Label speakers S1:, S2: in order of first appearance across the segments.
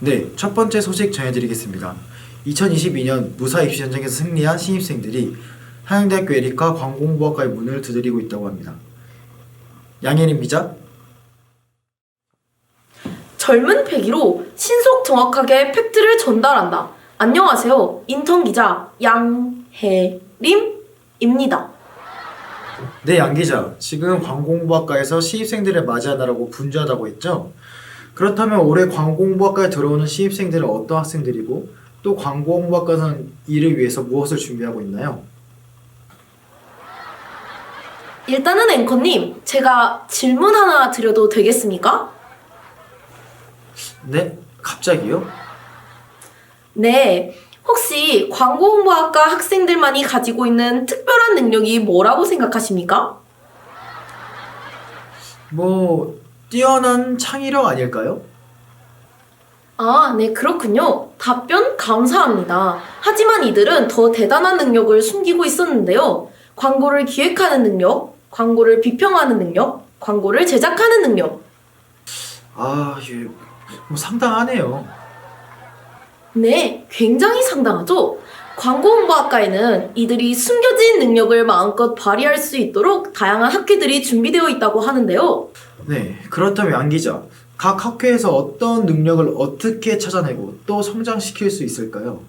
S1: 네, 첫 번째 소식 전해드리겠습니다. 2022년 무사 입시 전쟁에서 승리한 신입생들이 한양대학교 에리카 관공부학과의 문을 두드리고 있다고 합니다. 양예림 기자,
S2: 젊은 패기로 신속 정확하게 팩트를 전달한다. 안녕하세요. 인턴 기자 양혜림입니다.
S1: 네, 양 기자. 지금 관공부학과에서 신입생들을 맞이하느라고 분주하다고 했죠? 그렇다면 올해 관공부학과에 들어오는 신입생들은 어떤 학생들이고 또 관공부학과는 이를 위해서 무엇을 준비하고 있나요?
S2: 일단은 앵커님, 제가 질문 하나 드려도 되겠습니까?
S1: 네, 갑자기요?
S2: 네. 혹시 광고홍보학과 학생들만이 가지고 있는 특별한 능력이 뭐라고 생각하십니까?
S1: 뭐 뛰어난 창의력 아닐까요?
S2: 아, 네, 그렇군요. 답변 감사합니다. 하지만 이들은 더 대단한 능력을 숨기고 있었는데요. 광고를 기획하는 능력, 광고를 비평하는 능력, 광고를 제작하는 능력.
S1: 아, 예, 뭐 상당하네요.
S2: 네, 굉장히 상당하죠? 광고 홍보학과에는 이들이 숨겨진 능력을 마음껏 발휘할 수 있도록 다양한 학회들이 준비되어 있다고 하는데요.
S1: 네, 그렇다면 양 기자, 각 학회에서 어떤 능력을 어떻게 찾아내고 또 성장시킬 수 있을까요?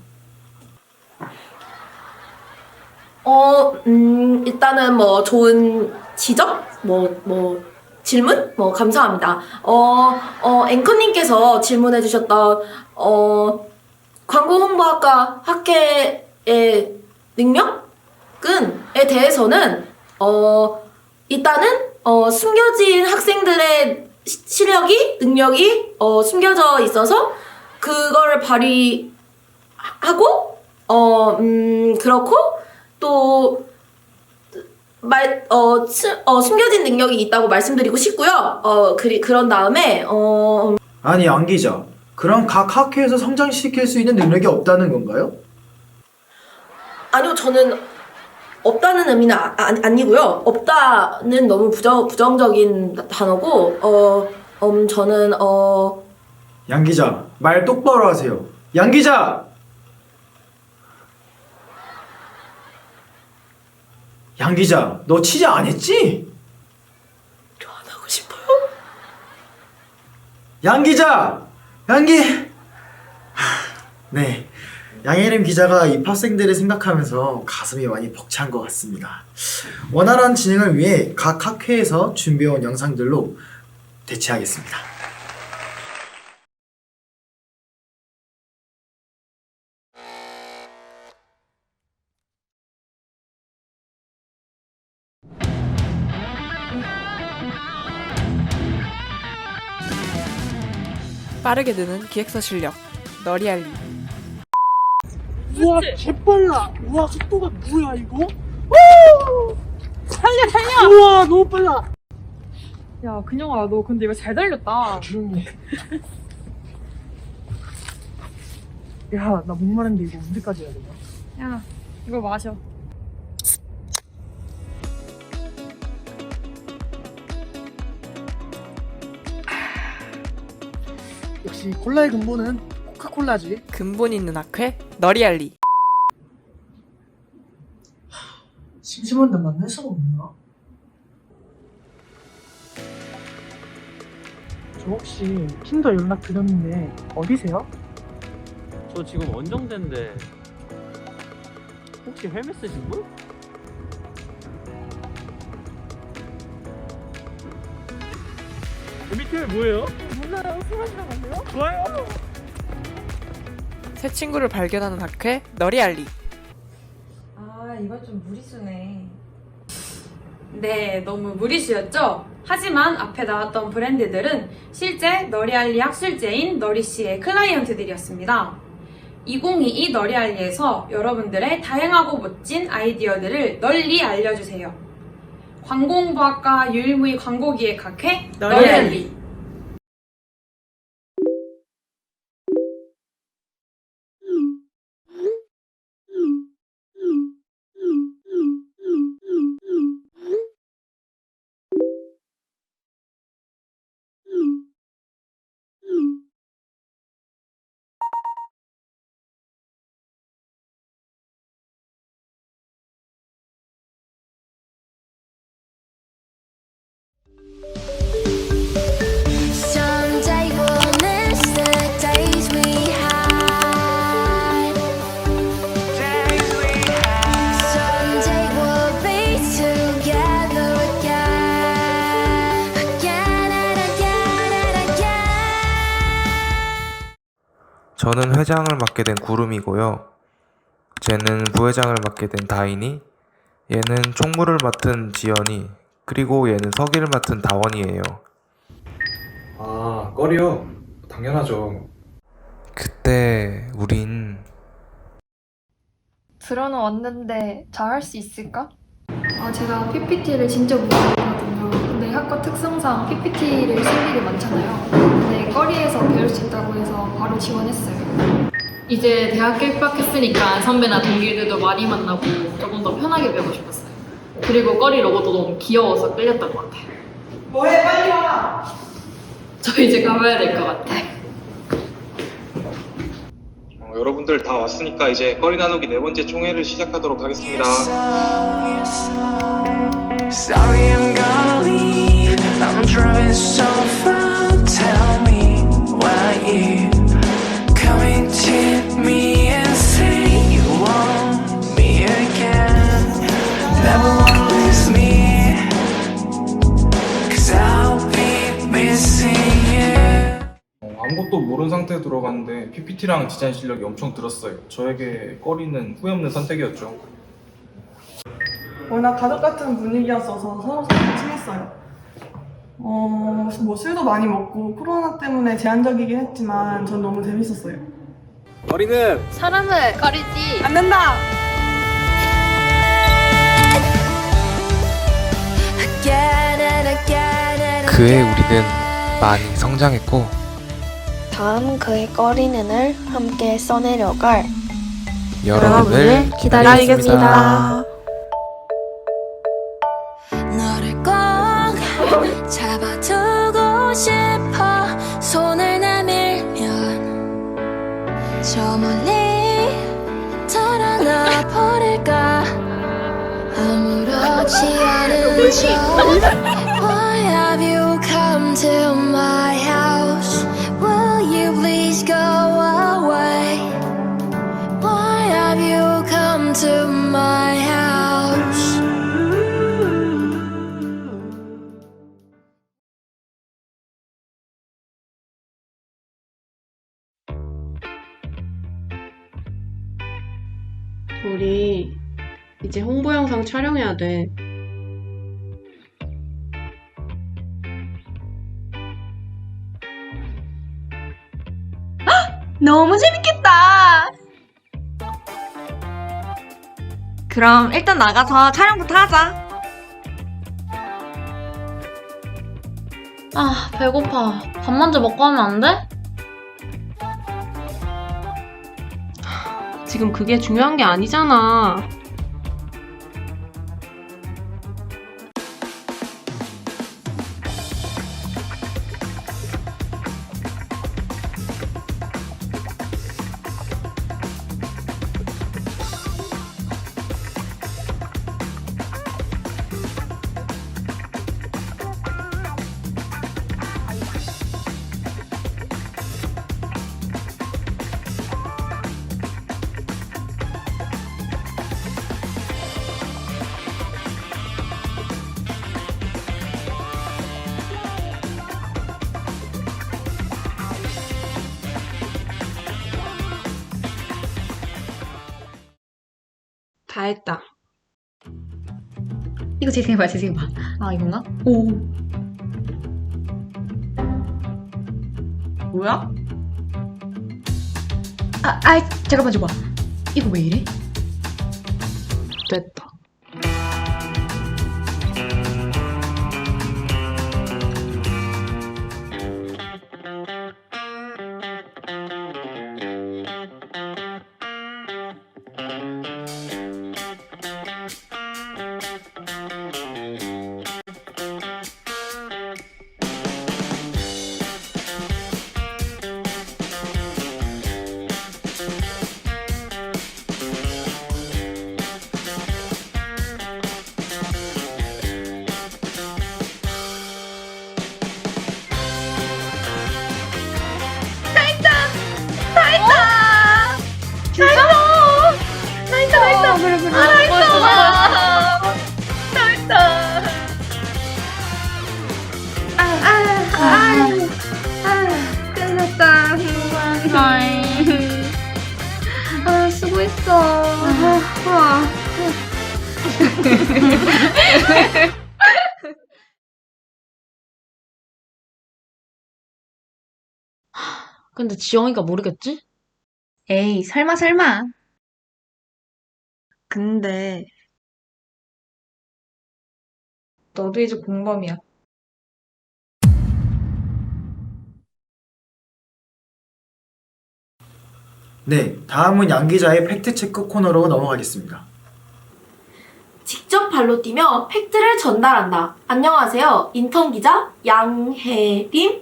S2: 어, 음, 일단은 뭐 좋은 지적? 뭐, 뭐, 질문? 뭐, 감사합니다. 어, 어, 앵커님께서 질문해 주셨던, 어, 광고 홍보학과 학회의 능력은에 대해서는, 어, 일단은, 어, 숨겨진 학생들의 시- 실력이, 능력이, 어, 숨겨져 있어서, 그걸 발휘하고, 어, 음, 그렇고, 또, 말, 어, 스- 어, 숨겨진 능력이 있다고 말씀드리고 싶고요. 어, 그리, 그런 다음에, 어,
S1: 아니, 양 기자, 그럼 각 학회에서 성장시킬 수 있는 능력이 없다는 건가요?
S2: 아니요, 저는 없다는 의미는 아, 아, 아니 고요. 없다는 너무 부정, 부정적인 단어고, 어, 음, 저는, 어,
S1: 양 기자, 말 똑바로 하세요. 양 기자! 양 기자, 너 취재 안 했지?
S2: 안 하고 싶어요.
S1: 양 기자! 양기! 하, 네. 양혜림 기자가 입학생들을 생각하면서 가슴이 많이 벅찬 것 같습니다. 원활한 진행을 위해 각 학회에서 준비해온 영상들로 대체하겠습니다.
S3: 빠르게 느는 기획서 실력 너리알리
S4: 우와 개빨라. 우와 속도가 뭐야 이거?
S5: 달려 달려!
S4: 우와 너무 빨라.
S5: 야 근영아 너 근데 이거 잘 달렸다.
S4: 조용히 야나 목마른데 이거 언제까지 해야 되냐?
S5: 야 이거 마셔.
S4: 역시 콜라의 근본은 코카콜라지
S3: 근본 있는 학회 너리알리
S4: 심심한데 만날 사람 없나? 저 혹시 킨더 연락 드렸는데 어디세요?
S6: 저 지금 원정대인데 혹시 헬멧 쓰신 분? MBTI 뭐예요? 몰라요. 술 마시러 갈래요? 좋아요.
S3: 새 친구를 발견하는 학회 너리알리
S7: 아, 이건 좀 무리수네.
S5: 네 너무 무리수였죠? 하지만 앞에 나왔던 브랜드들은 실제 너리알리 학술제인 너리씨의 클라이언트들이었습니다 2022 너리알리에서 여러분들의 다양하고 멋진 아이디어들을 널리 알려주세요 광공부학과 유일무이 광고기획학회 너리알리
S8: 저는 회장을 맡게 된 구름이고요. 쟤는 부회장을 맡게 된 다인이, 얘는 총무를 맡은 지연이, 그리고 얘는 서기를 맡은 다원이에요.
S9: 아, 꺼리요. 당연하죠.
S8: 그때 우린
S10: 들어는 왔는데 잘 할 수 있을까?
S11: 아, 제가 PPT를 진짜 못하거든요. 근데 학과 특성상 PPT를 쓸 일이 많잖아요. 근데 꺼리에서 배울 수 있다고 해서 바로 지원했어요.
S12: 이제 대학교 입학했으니까 선배나 동기들도 많이 만나고 조금 더 편하게 배우고 싶었어요. 그리고 꺼리 로고도 너무 귀여워서 끌렸던 것 같아요.
S4: 뭐해 빨리 와.
S12: 저 이제 가봐야 될 것 같아.
S9: 어, 여러분들 다 왔으니까 이제 꺼리 나누기 네 번째 총회를 시작하도록 하겠습니다.
S13: Sorry, I'm gonna leave. I'm driving so far. Tell me why you coming to me and say you want me again. Never wanna lose me. Cause I'll be missing you.
S9: 어, 아무것도 모르는 상태에 들어갔는데 PPT랑 디자인 실력이 엄청 들었어요. 저에게 꺼리는 후회 없는 선택이었죠.
S4: 워낙 가족 같은 분위기였어서 서로 서로 친했어요. 어, 뭐 술도 많이 먹고 코로나 때문에 제한적이긴 했지만 전 너무 재밌었어요.
S6: 꺼리는
S10: 사람을 가리지
S3: 안 된다!
S8: 그해 우리는 많이 성장했고
S10: 다음 그의 꺼리는을 함께 써내려갈
S8: 여러분을 기다리겠습니다.
S12: 우리 이제 홍보 영상 촬영해야 돼.
S7: 너무 재밌겠다. 그럼 일단 나가서 촬영부터 하자.
S12: 아, 배고파. 밥 먼저 먹고 하면 안 돼? 지금 그게 중요한 게 아니잖아. 다 했다.
S7: 이거 재생해봐, 재생해봐. 아, 이건가? 오. 뭐야? 아, 아, 잠깐만 줘봐. 이거 왜 이래?
S12: 됐다.
S7: 근데 지영이가 모르겠지? 에이, 설마, 설마. 근데, 너도 이제 공범이야.
S1: 네, 다음은 양 기자의 팩트 체크 코너로 넘어가겠습니다.
S2: 직접 발로 뛰며 팩트를 전달한다. 안녕하세요. 인턴 기자 양혜림입니다.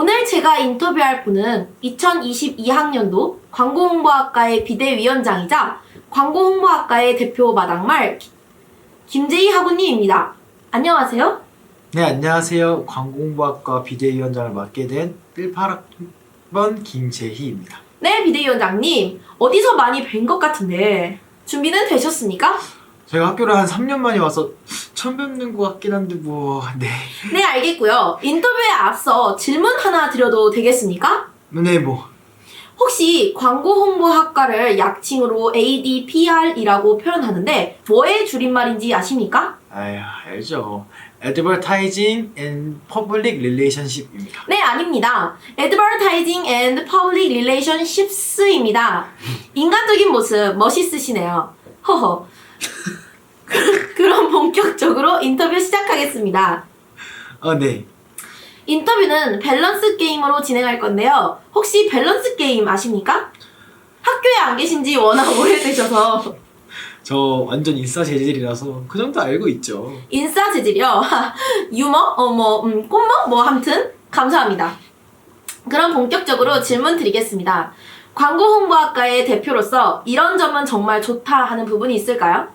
S2: 오늘 제가 인터뷰할 분은 2022학년도 광고홍보학과의 비대위원장이자 광고홍보학과의 대표 마당말 기- 김재희 학우님입니다. 안녕하세요.
S1: 네, 안녕하세요. 광공부학과 비대위원장을 맡게 된 18학번 김재희입니다.
S2: 네, 비대위원장님. 어디서 많이 뵌 것 같은데 준비는 되셨습니까?
S1: 제가 학교를 한 3년 만에 와서 처음 뵙는 것 같긴 한데 뭐... 네.
S2: 네, 알겠고요. 인터뷰에 앞서 질문 하나 드려도 되겠습니까?
S1: 네, 뭐...
S2: 혹시 광고 홍보학과를 약칭으로 ADPR이라고 표현하는데 뭐의 줄임말인지 아십니까?
S1: 아유, 알죠. Advertising and Public Relationship입니다.
S2: 네, 아닙니다. Advertising and Public Relationships입니다. 인간적인 모습 멋있으시네요. 허허. 그럼 본격적으로 인터뷰 시작하겠습니다.
S1: 아, 네.
S2: 인터뷰는 밸런스 게임으로 진행할 건데요. 혹시 밸런스 게임 아십니까? 학교에 안 계신 지 워낙 오래되셔서
S1: 저 완전 인싸 재질이라서 그 정도 알고 있죠.
S2: 인싸 재질이요. 유머? 어, 뭐, 음, 꽃머? 뭐, 함튼. 감사합니다. 그럼 본격적으로 질문 드리겠습니다. 광고 홍보학과의 대표로서 이런 점은 정말 좋다 하는 부분이 있을까요?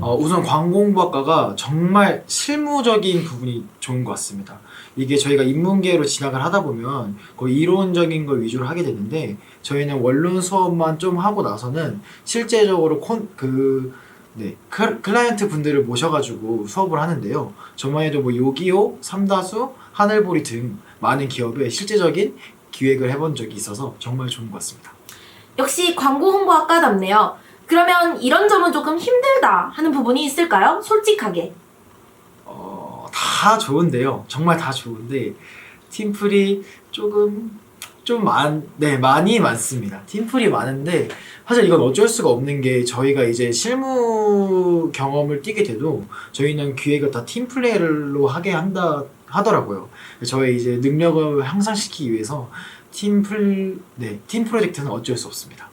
S1: 어, 우선 광고홍보학과가 정말 실무적인 부분이 좋은 것 같습니다. 이게 저희가 인문계로 진학을 하다 보면 거의 이론적인 걸 위주로 하게 되는데 저희는 원론 수업만 좀 하고 나서는 실제적으로 콘, 그, 네, 클, 클라이언트 분들을 모셔가지고 수업을 하는데요. 저만 해도 뭐 요기요, 삼다수, 하늘보리 등 많은 기업에 실제적인 기획을 해본 적이 있어서 정말 좋은 것 같습니다.
S2: 역시 광고 홍보학과답네요. 그러면 이런 점은 조금 힘들다 하는 부분이 있을까요? 솔직하게.
S1: 어, 다 좋은데요. 정말 다 좋은데 팀플이 조금 좀 많, 네 많이 많습니다. 팀플이 많은데 사실 이건 어쩔 수가 없는 게 저희가 이제 실무 경험을 띄게 돼도 저희는 기획을 다 팀플레이로 하게 한다 하더라고요. 저의 이제 능력을 향상시키기 위해서 팀플 네 팀 프로젝트는 어쩔 수 없습니다.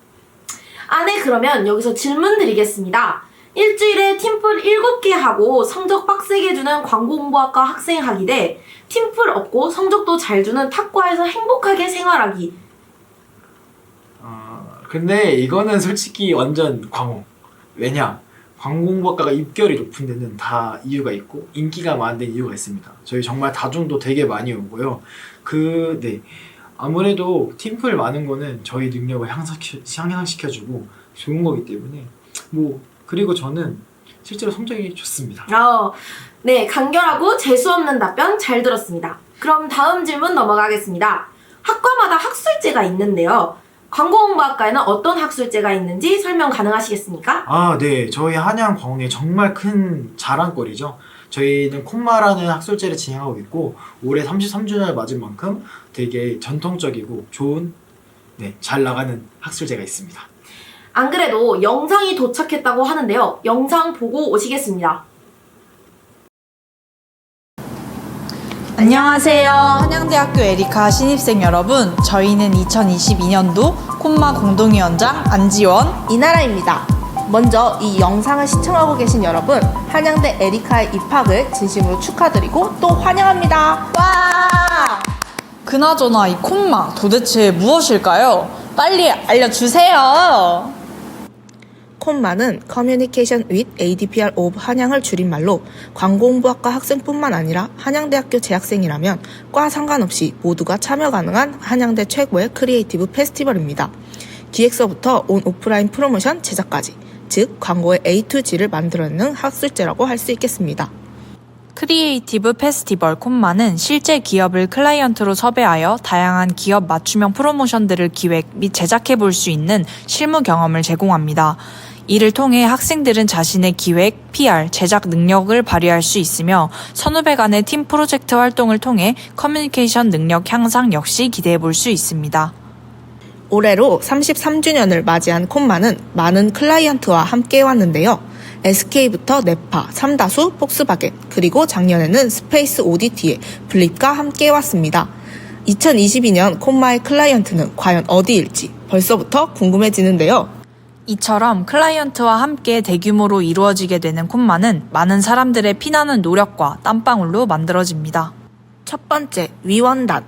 S2: 아, 네, 그러면 여기서 질문 드리겠습니다. 일주일에 팀플 7개 하고 성적 빡세게 주는 광고홍보학과 학생하기 대 팀플 없고 성적도 잘 주는 탁과에서 행복하게 생활하기.
S1: 어, 근데 이거는 솔직히 완전 광호. 왜냐? 광공학과가 입결이 높은 데는 다 이유가 있고 인기가 많은 데 이유가 있습니다. 저희 정말 다중도 되게 많이 오고요. 그, 네. 아무래도 팀플 많은 거는 저희 능력을 향상시켜, 향상시켜 주고 좋은 거기 때문에 뭐 그리고 저는 실제로 성적이 좋습니다.
S2: 어, 네, 간결하고 재수 없는 답변 잘 들었습니다. 그럼 다음 질문 넘어가겠습니다. 학과마다 학술제가 있는데요. 광고홍보학과에는 어떤 학술제가 있는지 설명 가능하시겠습니까?
S1: 아, 네. 저희 한양광의 정말 큰 자랑거리죠. 저희는 콤마라는 학술제를 진행하고 있고 올해 33주년을 맞은 만큼 되게 전통적이고 좋은 네, 잘 나가는 학술제가 있습니다.
S2: 안 그래도 영상이 도착했다고 하는데요. 영상 보고 오시겠습니다.
S14: 안녕하세요. 한양대학교 에리카 신입생 여러분. 저희는 2022년도 콤마 공동위원장 안지원,
S15: 이나라입니다. 먼저 이 영상을 시청하고 계신 여러분, 한양대 에리카의 입학을 진심으로 축하드리고 또 환영합니다. 와!
S14: 그나저나 이 콤마 도대체 무엇일까요? 빨리 알려주세요.
S15: 콤마는 커뮤니케이션 with ADPR of 한양을 줄임말로 광고홍보학과 학생뿐만 아니라 한양대학교 재학생이라면 과 상관없이 모두가 참여 가능한 한양대 최고의 크리에이티브 페스티벌입니다. 기획서부터 온 오프라인 프로모션 제작까지 즉 광고의 A to G를 만들어내는 학술제라고 할 수 있겠습니다.
S14: 크리에이티브 페스티벌 콤마는 실제 기업을 클라이언트로 섭외하여 다양한 기업 맞춤형 프로모션들을 기획 및 제작해 볼 수 있는 실무 경험을 제공합니다. 이를 통해 학생들은 자신의 기획, PR, 제작 능력을 발휘할 수 있으며 선후배 간의 팀 프로젝트 활동을 통해 커뮤니케이션 능력 향상 역시 기대해 볼 수 있습니다.
S15: 올해로 33주년을 맞이한 콤마는 많은 클라이언트와 함께 해왔는데요. SK부터 네파, 삼다수, 폭스바겐, 그리고 작년에는 스페이스 오디티의 블립과 함께 해왔습니다. 2022년 콤마의 클라이언트는 과연 어디일지 벌써부터 궁금해지는데요.
S14: 이처럼 클라이언트와 함께 대규모로 이루어지게 되는 콤마는 많은 사람들의 피나는 노력과 땀방울로 만들어집니다.
S15: 첫 번째, 위원단.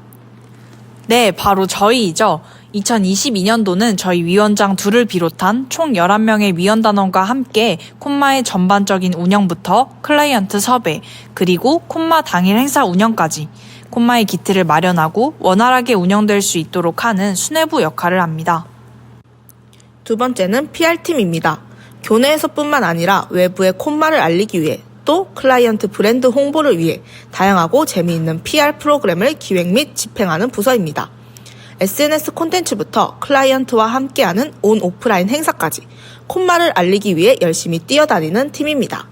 S14: 네, 바로 저희이죠. 2022년도는 저희 위원장 둘을 비롯한 총 11명의 위원단원과 함께 콤마의 전반적인 운영부터 클라이언트 섭외, 그리고 콤마 당일 행사 운영까지 콤마의 기틀을 마련하고 원활하게 운영될 수 있도록 하는 수뇌부 역할을 합니다.
S15: 두 번째는 PR팀입니다. 교내에서뿐만 아니라 외부에 콤마를 알리기 위해 또 클라이언트 브랜드 홍보를 위해 다양하고 재미있는 PR 프로그램을 기획 및 집행하는 부서입니다. SNS 콘텐츠부터 클라이언트와 함께하는 온 오프라인 행사까지 콤마를 알리기 위해 열심히 뛰어다니는 팀입니다.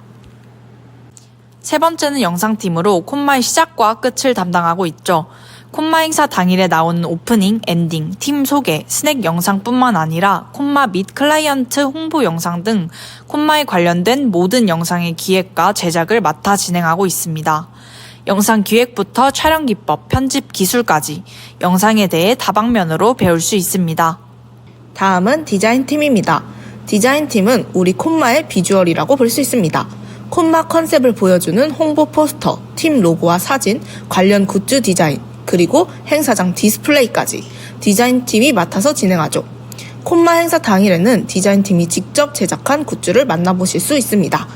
S14: 세 번째는 영상팀으로 콤마의 시작과 끝을 담당하고 있죠. 콤마 행사 당일에 나오는 오프닝, 엔딩, 팀 소개, 스낵 영상뿐만 아니라 콤마 및 클라이언트 홍보 영상 등 콤마에 관련된 모든 영상의 기획과 제작을 맡아 진행하고 있습니다. 영상 기획부터 촬영 기법, 편집 기술까지 영상에 대해 다방면으로 배울 수 있습니다.
S15: 다음은 디자인팀입니다. 디자인팀은 우리 콤마의 비주얼이라고 볼 수 있습니다. 콤마 컨셉을 보여주는 홍보 포스터, 팀 로고와 사진, 관련 굿즈 디자인, 그리고 행사장 디스플레이까지 디자인팀이 맡아서 진행하죠. 콤마 행사 당일에는 디자인팀이 직접 제작한 굿즈를 만나보실 수 있습니다.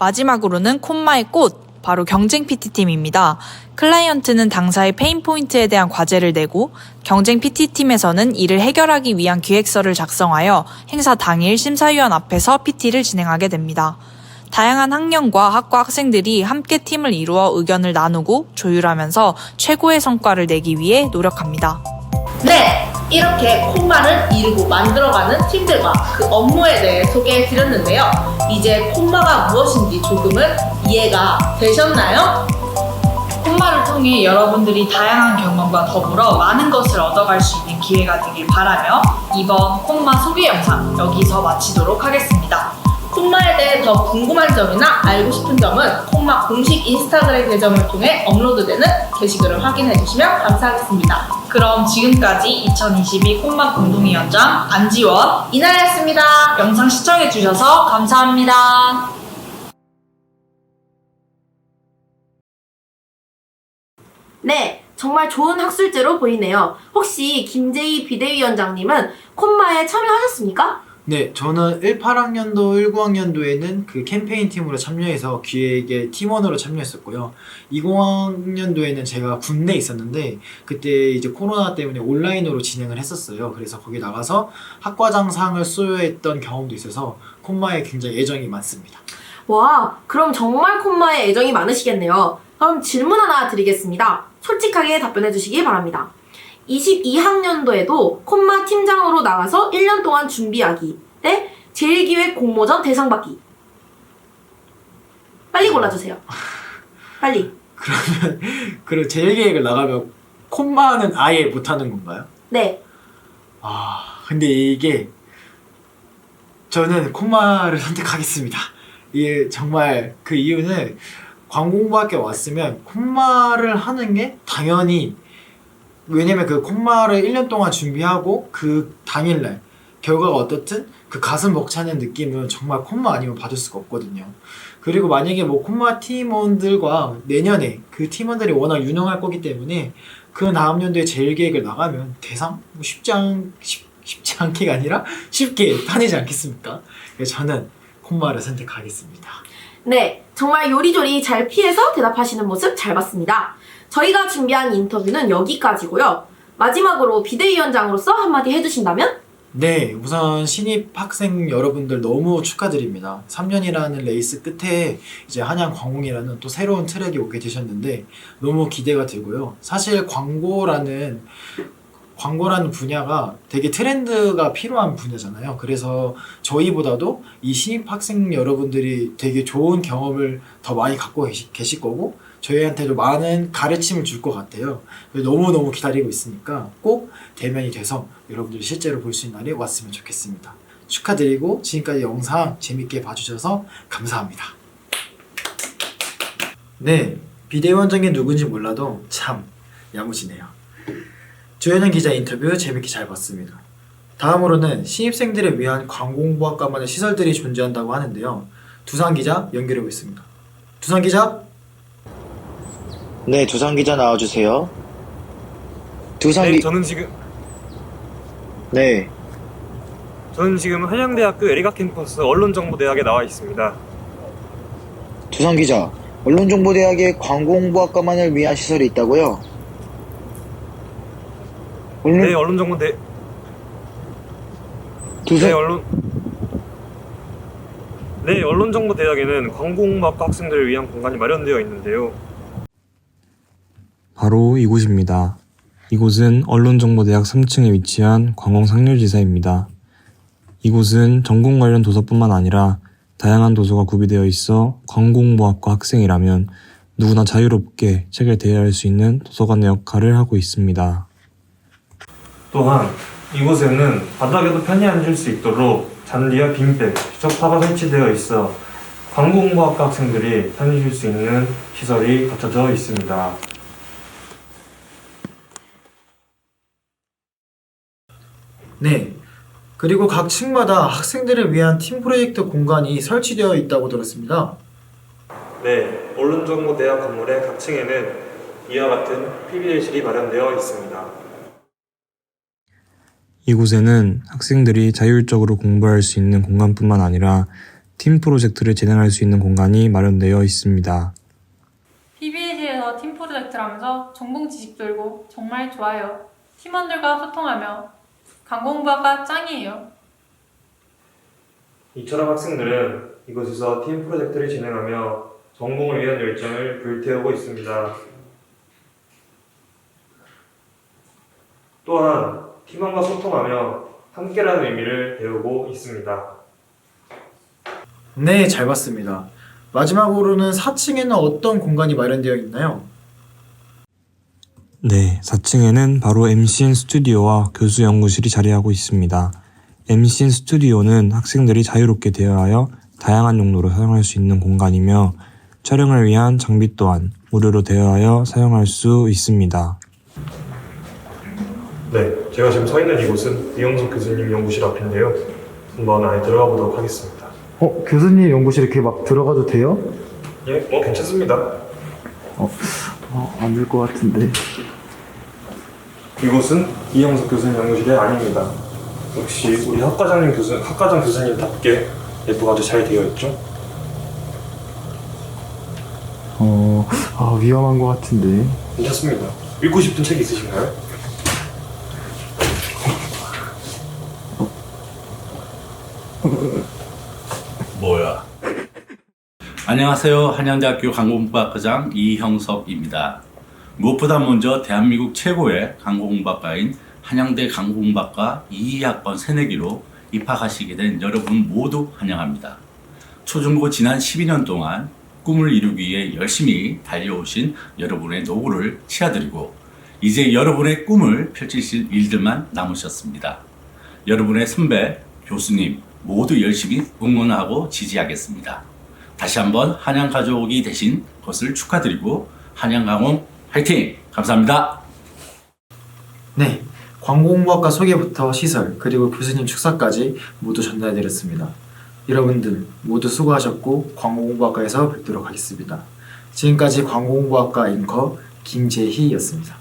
S14: 마지막으로는 콤마의 꽃, 바로 경쟁 PT팀입니다. 클라이언트는 당사의 페인 포인트에 대한 과제를 내고 경쟁 PT팀에서는 이를 해결하기 위한 기획서를 작성하여 행사 당일 심사위원 앞에서 PT를 진행하게 됩니다. 다양한 학년과 학과 학생들이 함께 팀을 이루어 의견을 나누고 조율하면서 최고의 성과를 내기 위해 노력합니다.
S2: 네, 이렇게 콤마를 이루고 만들어가는 팀들과 그 업무에 대해 소개해 드렸는데요. 이제 콤마가 무엇인지 조금은 이해가 되셨나요?
S14: 콤마를 통해 여러분들이 다양한 경험과 더불어 많은 것을 얻어갈 수 있는 기회가 되길 바라며 이번 콤마 소개 영상 여기서 마치도록 하겠습니다.
S2: 콤마에 대해 더 궁금한 점이나 알고 싶은 점은 콤마 공식 인스타그램 계정을 통해 업로드되는 게시글을 확인해 주시면 감사하겠습니다.
S14: 그럼 지금까지 2022 콤마 공동위원장 안지원
S2: 이나였습니다.
S14: 영상 시청해주셔서 감사합니다.
S2: 네, 정말 좋은 학술제로 보이네요. 혹시 김재희 비대위원장님은 콤마에 참여하셨습니까?
S1: 네, 저는 18학년도, 19학년도에는 그 캠페인 팀으로 참여해서 기획의 팀원으로 참여했었고요. 20학년도에는 제가 군대에 있었는데 그때 이제 코로나 때문에 온라인으로 진행을 했었어요. 그래서 거기 나가서 학과장상을 수여했던 경험도 있어서 콤마에 굉장히 애정이 많습니다.
S2: 와, 그럼 정말 콤마에 애정이 많으시겠네요. 그럼 질문 하나 드리겠습니다. 솔직하게 답변해 주시기 바랍니다. 22학년도에도 콤마 팀장으로 나가서 1년 동안 준비하기 대 제일기획 공모전 대상 받기. 빨리 골라주세요. 빨리.
S1: 그러면 그 제일계획을 나가면 콤마는 아예 못하는 건가요?
S2: 네.
S1: 아, 근데 이게 저는 콤마를 선택하겠습니다. 이게 정말 그 이유는 관공부학교 왔으면 콤마를 하는 게 당연히 왜냐면 그 콤마를 1년 동안 준비하고 그 당일날 결과가 어떻든 그 가슴 벅차는 느낌은 정말 콤마 아니면 받을 수가 없거든요. 그리고 만약에 뭐 콤마 팀원들과 내년에 그 팀원들이 워낙 유능할 거기 때문에 그 다음 연도에 제일 계획을 나가면 대상 뭐 쉽지 않 쉽, 쉽지 않게가 아니라 쉽게 타내지 않겠습니까? 그래서 저는 콤마를 선택하겠습니다.
S2: 네, 정말 요리조리 잘 피해서 대답하시는 모습 잘 봤습니다. 저희가 준비한 인터뷰는 여기까지고요. 마지막으로 비대위원장으로서 한마디 해주신다면?
S1: 네, 우선 신입 학생 여러분들 너무 축하드립니다. 3년이라는 레이스 끝에 이제 한양 광공이라는 또 새로운 트랙이 오게 되셨는데 너무 기대가 되고요. 사실 광고라는 광고라는 분야가 되게 트렌드가 필요한 분야잖아요. 그래서 저희보다도 이 신입 학생 여러분들이 되게 좋은 경험을 더 많이 갖고 계시, 계실 거고 저희한테도 많은 가르침을 줄 것 같아요. 너무너무 기다리고 있으니까 꼭 대면이 돼서 여러분들이 실제로 볼 수 있는 날이 왔으면 좋겠습니다. 축하드리고 지금까지 영상 재밌게 봐주셔서 감사합니다. 네, 비대위원장이 누군지 몰라도 참 야무지네요. 조현영 기자 인터뷰 재밌게 잘 봤습니다. 다음으로는 신입생들을 위한 관공부학과만의 시설들이 존재한다고 하는데요. 두산 기자 연결해 보겠습니다. 두산 기자?
S16: 네, 두산 기자 나와주세요. 두산
S6: 네,
S16: 기,
S6: 저는 지금
S16: 네,
S6: 저는 지금 한양대학교 에리가 캠퍼스 언론정보대학에 나와 있습니다.
S16: 두산 기자. 언론정보대학에 관공부학과만을 위한 시설이 있다고요? 언론,
S6: 네, 언론정보대
S16: 두산,
S6: 네, 언론 네, 언론정보대학에는 광고공학과 학생들을 위한 공간이 마련되어 있는데요.
S17: 바로 이곳입니다. 이곳은 언론정보대학 3층에 위치한 관공상률지사입니다. 이곳은 전공 관련 도서뿐만 아니라 다양한 도서가 구비되어 있어 관공부학과 학생이라면 누구나 자유롭게 책을 대여할 수 있는 도서관의 역할을 하고 있습니다.
S6: 또한 이곳에는 바닥에도 편히 앉을 수 있도록 잔디와 빈백, 적파가 설치되어 있어 관공부학과 학생들이 편히 쉴 수 있는 시설이 갖춰져 있습니다.
S1: 네. 그리고 각 층마다 학생들을 위한 팀 프로젝트 공간이 설치되어 있다고 들었습니다.
S6: 네, 언론정보대학 건물의 각 층에는 이와 같은 PBL실이 마련되어 있습니다.
S17: 이곳에는 학생들이 자율적으로 공부할 수 있는 공간뿐만 아니라 팀 프로젝트를 진행할 수 있는 공간이 마련되어 있습니다.
S5: PBAG에서 팀 프로젝트를 하면서 전공 지식 들고 정말 좋아요. 팀원들과 소통하며 관공부학과 짱이에요.
S6: 이처럼 학생들은 이곳에서 팀 프로젝트를 진행하며 전공을 위한 열정을 불태우고 있습니다. 또한 팀원과 소통하며 함께라는 의미를 배우고 있습니다.
S1: 네, 잘 봤습니다. 마지막으로는 4층에는 어떤 공간이 마련되어 있나요?
S17: 네, 4층에는 바로 MCN 스튜디오와 교수 연구실이 자리하고 있습니다. MCN 스튜디오는 학생들이 자유롭게 대여하여 다양한 용도로 사용할 수 있는 공간이며 촬영을 위한 장비 또한 무료로 대여하여 사용할 수 있습니다.
S6: 네, 제가 지금 서 있는 이곳은 이영석 교수님 연구실 앞인데요. 한번 안에 들어가 보도록 하겠습니다.
S1: 어, 교수님 연구실 이렇게 막 들어가도 돼요?
S6: 예, 뭐 괜찮습니다.
S1: 어, 안될 것 같은데.
S6: 이곳은 이영석 교수님 연구실이 아닙니다. 역시 우리 학과장님 교수, 학과장 교수님답게 내부가 아주 잘 되어 있죠.
S1: 어, 아, 위험한 것 같은데.
S6: 괜찮습니다. 읽고 싶은 책 있으신가요?
S18: 뭐야? 안녕하세요. 한양대학교 강공부학과장 이형석입니다. 무엇보다 먼저 대한민국 최고의 강공부학과인 한양대 강공부학과 2학번 새내기로 입학하시게 된 여러분 모두 환영합니다. 초중고 지난 12년 동안 꿈을 이루기 위해 열심히 달려오신 여러분의 노고를 치아드리고 이제 여러분의 꿈을 펼치실 일들만 남으셨습니다. 여러분의 선배, 교수님 모두 열심히 응원하고 지지하겠습니다. 다시 한번 한양 가족이 되신 것을 축하드리고 한양강원 화이팅! 감사합니다.
S1: 네, 관공부학과 소개부터 시설 그리고 교수님 축사까지 모두 전달해드렸습니다. 여러분들 모두 수고하셨고 관공부학과에서 뵙도록 하겠습니다. 지금까지 관공부학과 앵커 김재희였습니다.